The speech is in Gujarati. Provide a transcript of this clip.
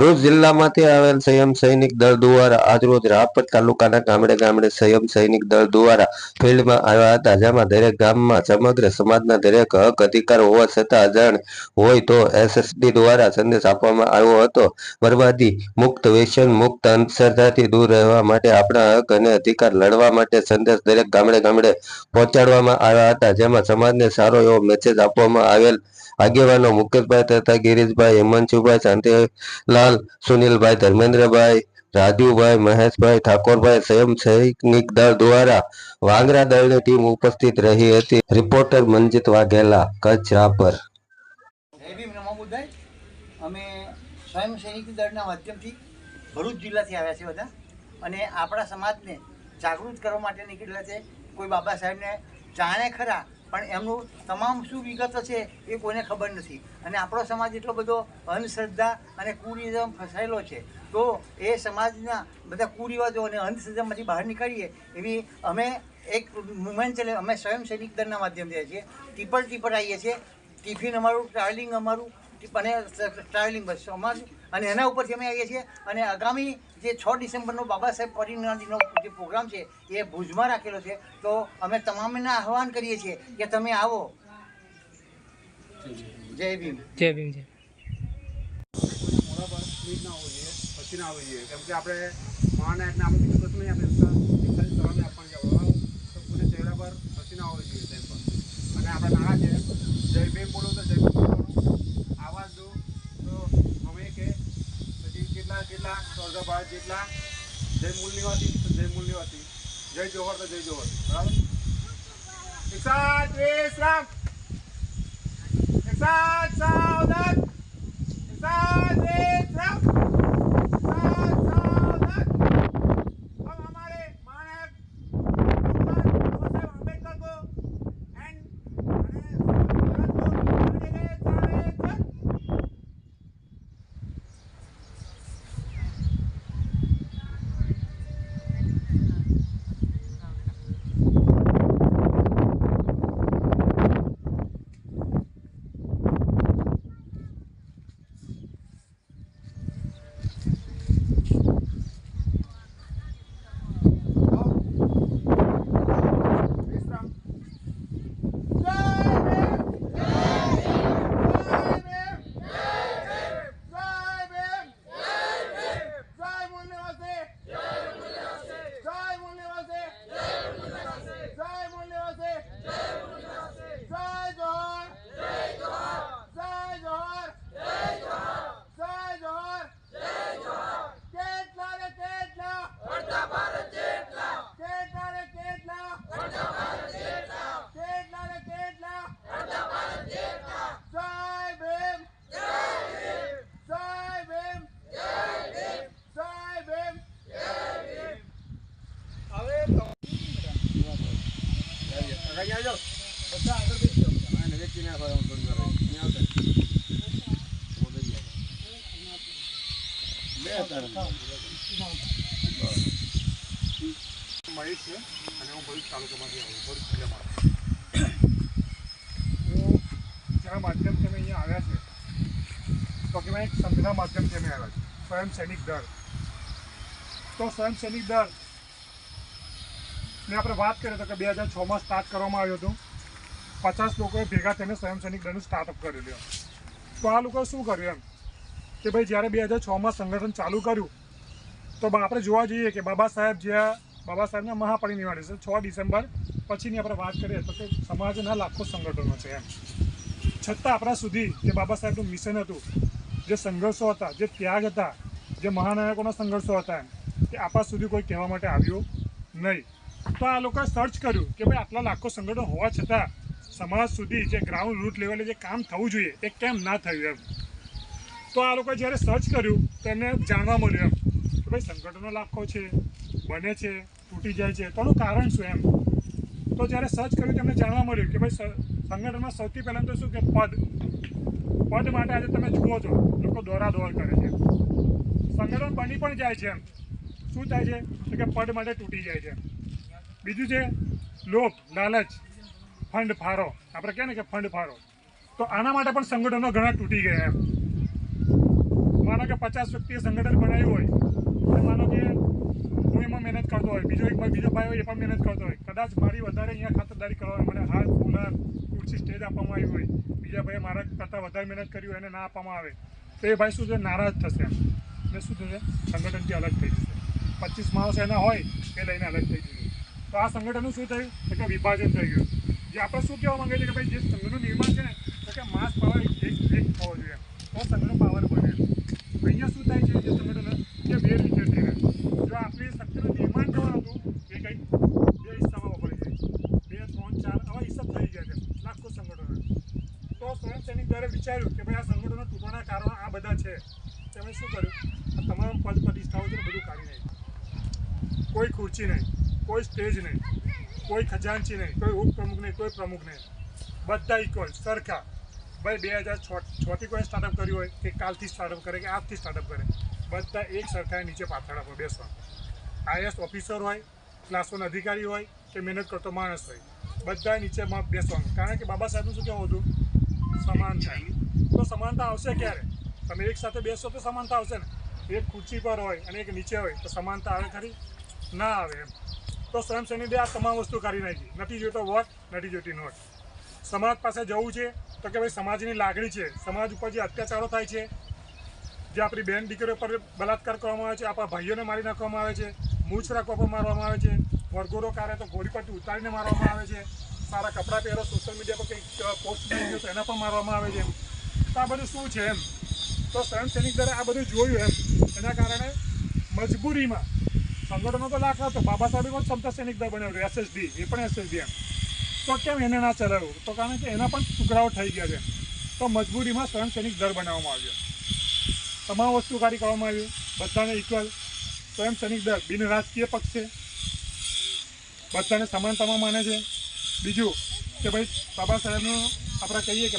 ભરૂચ જિલ્લામાંથી આવેલ સંયમ સૈનિક દળ દ્વારા આજરોજ રાપર તાલુકાના ગામડે ગામડે સંયમ સૈનિક દળ દ્વારા ફિલ્ડમાં આવ્યા હતા, જેમાં દરેક ગામમાં સમગ્ર સમાજના દરેક હક અધિકાર હોવા છતાં અજાણ હોય તો એસએસડી દ્વારા સંદેશ આપવામાં આવ્યો હતો. બરબાદી મુક્ત વ્યસન મુક્ત, અંધશ્રદ્ધાથી દૂર રહેવા માટે આપણા હક અને અધિકાર લડવા માટે સંદેશ દરેક ગામડે ગામડે પહોંચાડવામાં આવ્યા હતા, જેમાં સમાજને સારો એવો મેસેજ આપવામાં આવેલ આગેવાનો મુકેશભાઈ તથા ગિરીશભાઈ હેમંતભાઈ શાંતિલાલ સુનિલભાઈ, ધર્મેન્દ્રભાઈ, રાજુભાઈ, મહેશભાઈ, ઠાકોરભાઈ સ્વયં સૈનિક દળ દ્વારા વાંગરા દળની ટીમ ઉપસ્થિત રહી હતી. રિપોર્ટર મંજીત વાઘેલા, કચ્છ રાપર. અમે સ્વયં સૈનિક દળના માધ્યમથી ભરૂચ જિલ્લાથી આવ્યા છે બધા. અને આપણા સમાજને જાગૃત કરવા માટે નીકળેલા છે. કોઈ બાબા સાહેબને જાણે ખરા પણ એમનું તમામ શું વિગત છે એ કોઈને ખબર નથી. અને આપણો સમાજ એટલો બધો અંધશ્રદ્ધા અને કુરિઝમ ફસાયેલો છે. તો એ સમાજના બધા કુરિવાજો અને અંધશ્રદ્ધામાંથી બહાર નીકળીએ એવી અમે એક મુવમેન્ટ ચલે અમે સ્વયંસેવિક દળના માધ્યમથી છીએ. ટીપર ટીપર આવીએ છીએ. ટિફિન અમારું ટ્રાવેલિંગ અમારું અને ટ્રાવેલિંગ બસ અમારી અને એના ઉપરથી અમે આવીએ છીએ. અને આગામી જે છ ડિસેમ્બરનો બાબા સાહેબ પરિણામનો જે પ્રોગ્રામ છે એ ભુજમાં રાખેલો છે. તો અમે તમામને આહવાન કરીએ છીએ કે તમે આવો. જય ભીમ. જય ભીમ જય પછી ના હોવી જોઈએ કેમ કે આપણે મહાનાયકને આપણે કશું નહીં આપણે ખાલી સલામી આપવાની જવા તો પૂરે ચહેરા પર પછી ના હોવી જોઈએ તેમ પર અને આપણે નાના છે. જય ભીમ બોલો તો જય ભીમ બોલવાનું આવાજ દો તો અમે કે પછી કેટલા કેટલા સ્વર્ગ ભારત જેટલા જય મૂળ નિવાસી તો જય મૂળ નિવાસી જય જોહર તો જય જોહર બરાબર એક સાથ વિશ્રામ એક મહેશ છે અને હું ભરૂચ તાલુકામાંથી આવું ભરૂચ જિલ્લામાં જેના માધ્યમથી અમે અહીંયા આવ્યા છે તો કે એક સંઘના માધ્યમથી અમે આવ્યા છે સ્વયં સૈનિક દળ. તો સ્વયં સૈનિક દળ ને આપણે વાત કરીએ તો કે બે હજાર છમાં સ્ટાર્ટ કરવામાં આવ્યું હતું. પચાસ લોકોએ ભેગા થઈને સ્વયં સૈનિક દળનું સ્ટાર્ટઅપ કરેલું તો આ લોકોએ શું કર્યું એમ? કે ભાઈ, જ્યારે બે હજાર છમાં સંગઠન ચાલુ કર્યું, તો આપણે જોવા જઈએ કે બાબા સાહેબ જ્યાં બાબા સાહેબના મહાપરિનિર્વાણ છે. છ ડિસેમ્બર પછીની આપણે વાત કરીએ તો કે સમાજના લાખો સંગઠનો છે એમ. છતાં આપણા સુધી જે બાબા સાહેબનું મિશન હતું, જે સંઘર્ષો હતા, જે ત્યાગ હતા, જે મહાનાયકોના સંઘર્ષો હતા એમ તે આપણા સુધી કોઈ કહેવા માટે આવ્યું નહીં. તો આ લોકોએ સર્ચ કર્યું કે ભાઈ, આટલા લાખો સંગઠનો હોવા છતાં સમાજ સુધી જે ગ્રાઉન્ડ રૂટ લેવલે જે કામ થવું જોઈએ એ કેમ ના થયું એમ? તો આ લોકોએ જ્યારે સર્ચ કર્યું તો એમને જાણવા મળ્યું એમ કે ભાઈ સંગઠનો લાખો છે, બને છે, તૂટી જાય છે. તો કારણ શું એમ? તો જ્યારે સર્ચ કર્યું તેમને જાણવા મળ્યું કે ભાઈ સંગઠનમાં સૌથી પહેલાં તો શું કે પદ? પદ માટે આજે તમે જુઓ છો, લોકો દોરા દોર કરે છે. સંગઠન બની પણ જાય છે એમ. શું થાય છે? તો કે પદ માટે તૂટી જાય છે બીજું છે લોભ, લાલચ. ફંડ ફાળો. આપણે કહે ને કે ફંડ ફાળો. તો આના માટે પણ સંગઠનો ઘણા તૂટી ગયા એમ. માનો કે પચાસ વ્યક્તિએ સંગઠન બનાવ્યું હોય માનો કે હું એમાં મહેનત કરતો હોય, બીજો એક ભાઈ, બીજો ભાઈ હોય એ પણ મહેનત કરતો હોય. કદાચ મારી વધારે અહીંયા ખાતરદારી કરવા મને હાથ ફૂલર ખુરશી સ્ટેજ આપવામાં આવી હોય. બીજા ભાઈએ મારા કરતાં વધારે મહેનત કરી હોય એને ના આપવામાં આવે. તો એ ભાઈ શું છે નારાજ થશે એમ. એટલે શું થશે? સંગઠનથી અલગ થઈ જશે. પચીસ માણસ એના હોય, એ લઈને અલગ થઈ જશે. તો આ સંગઠનનું શું થયું? એટલે વિભાજન થઈ ગયું. જે આપણે શું કહેવા માંગે છે કે ભાઈ જે સંઘનું નિર્માણ છે ને, તો કે માસ પાવર એક એક થવો જોઈએ. તો સંઘનો પાવર બને અહીંયા શું થાય છે જે સંગઠનો કે બે રીતે થઈ રહ્યા જો આપણી શક્તિનું નિર્માણ કરવાનું હતું, એ કંઈક બે હિસ્સામાં વપરાય જાય બે, ત્રણ, ચાર, આવા હિસ્સા થઈ ગયા છે, લાખો સંગઠનો તો સ્વયં સૈનિક દ્વારા વિચાર્યું કે ભાઈ આ સંગઠનો તૂટવાના કારણો આ બધા છે. તેમણે શું કર્યું? આ તમામ પદ પ્રતિષ્ઠાઓ છે બધું કાઢી નાખ્યું. કોઈ ખુરચી નહીં. કોઈ સ્ટેજ નહીં, કોઈ ખજાનચી નહીં, કોઈ ઉપપ્રમુખ નહીં, કોઈ પ્રમુખ નહીં. બધા ઇક્વલ સરખા. ભાઈ, બે હજાર છથી કોઈ સ્ટાર્ટઅપ કર્યું હોય કે કાલથી સ્ટાર્ટઅપ કરે કે આજથી સ્ટાર્ટઅપ કરે. બધા એક સરખા નીચે પાથરડા પર બેસવા. આઈએસ ઓફિસર હોય ક્લાસોના અધિકારી હોય કે મહેનત કરતો માણસ હોય બધા નીચેમાં બેસવાનું. કારણ કે બાબા સાહેબનું શું કહેવું હતું? સમાનતા. તો સમાનતા આવશે ક્યારે? તમે એક સાથે બેસો તો સમાનતા આવશે ને. એક ખુરશી પર હોય અને એક નીચે હોય તો સમાનતા આવે ખરી? ના આવે એમ. તો શ્રમ સૈનિકે આ તમામ વસ્તુ કરી નાખી. નથી જોઈતો વોટ, નથી જોઈતી નોટ. સમાજ પાસે જવું છે તો કે ભાઈ સમાજની લાગણી છે. સમાજ ઉપર જે અત્યાચારો થાય છે, જે આપણી બેન દીકરીઓ પર બલાત્કાર કરવામાં આવે છે, આપણા ભાઈઓને મારી નાખવામાં આવે છે મૂછ રાખવા પર મારવામાં આવે છે, વરઘોડો કાઢે તો પરથી ઉતારીને મારવામાં આવે છે, સારા કપડાં પહેરો સોશિયલ મીડિયા પર કંઈક પોસ્ટ કરી ગયો એના પર મારવામાં આવે છે. તો આ બધું શું છે એમ? તો સ્વયં સૈનિક દળે આ બધું જોયું એમ. એના કારણે મજબૂરીમાં સંગઠનો તો લાખ હતો. બાબા સાહેબે પણ ક્ષમતા સૈનિક દળ બનાવ્યું એસએસડી એ પણ એસએસડી એમ. તો કેમ એને ના ચલાવ્યું? તો કારણ કે એના પણ ટુકડાઓ થઈ ગયા છે. તો મજબૂરીમાં સ્વયં સૈનિક દળ બનાવવામાં આવ્યો. તમામ વસ્તુ કાર્ય કરવામાં આવ્યું બધાને ઇક્વલ સ્વયં સૈનિક દળ, બિન રાજકીય પક્ષ છે. બધાને સમાનતામાં માને છે. બીજું કે ભાઈ બાબા સાહેબનું આપણે કહીએ કે